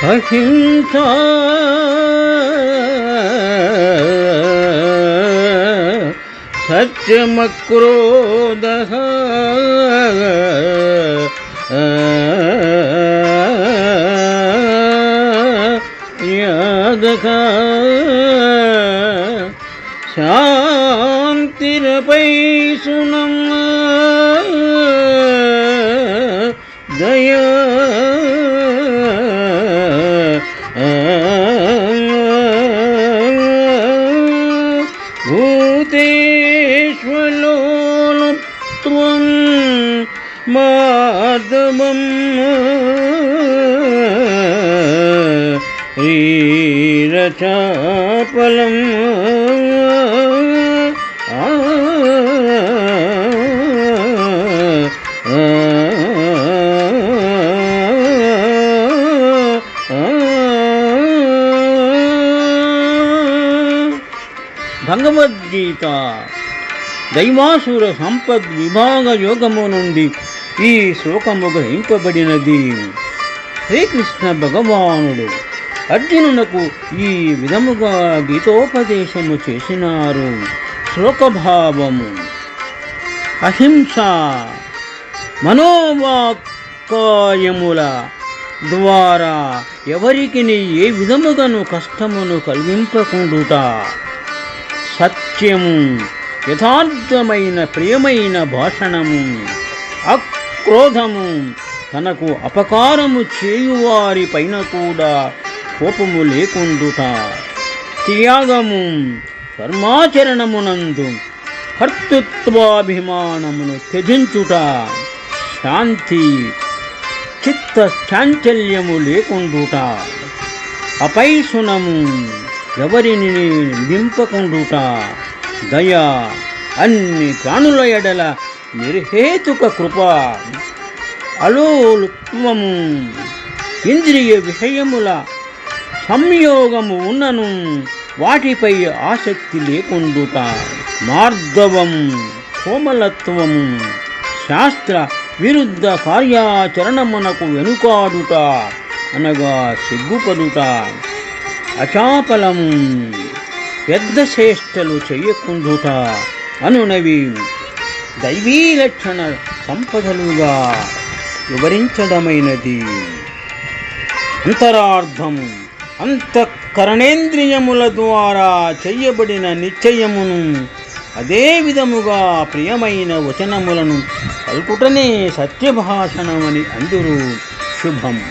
அஹிம்சா சத்தியமக்ரோத சாந்திரபைசுனம் தயா भूतेष्वलोलत्वं माधवम् रीरचापलम् భగవద్గీత. దైవాసుర సంపద్ విభాగ యోగము నుండి ఈ శ్లోకము గ్రహింపబడినది. శ్రీకృష్ణ భగవానుడు అర్జునునకు ఈ విధముగా గీతోపదేశము చేసినారు. శ్లోకభావము. అహింస. మనోవాక్కాయముల ద్వారా ఎవరికి ఏ విధముగాను కష్టమును కలిగింపకుండుట? సత్యము యథార్థమైన ప్రియమైన భాషణము అక్రోధము తనకు అపకారము చేయువారి పైన కూడా కోపము లేకుండుట. త్యాగము కర్మాచరణమునందు కర్తృత్వాభిమానమును త్యజించుట. శాంతి చిత్త చాంచల్యము లేకుండుట. అపైసునము ఎవరిని నింపకుండుట? దయ అన్ని ప్రాణుల ఎడల నిర్హేతుక కృప అలోలుత్వము ఇంద్రియ విషయముల సంయోగము ఉన్నను వాటిపై ఆసక్తి లేకుండుట. మార్గవం కోమలత్వము శాస్త్ర విరుద్ధ కార్యాచరణమునకు వెనుకాడుట అనగా సిగ్గుపడుట. అచాపలం పెద్ద చేష్టలు చెయ్యకుండుట అనునవి దైవీ లక్షణ సంపదలుగా వివరించడమైనది. అంతరార్థం అంతఃకరణేంద్రియముల ద్వారా చెయ్యబడిన నిశ్చయమును అదే విధముగా ప్రియమైన వచనములను పలుకుటనే సత్యభాషణమని అందరూ శుభం.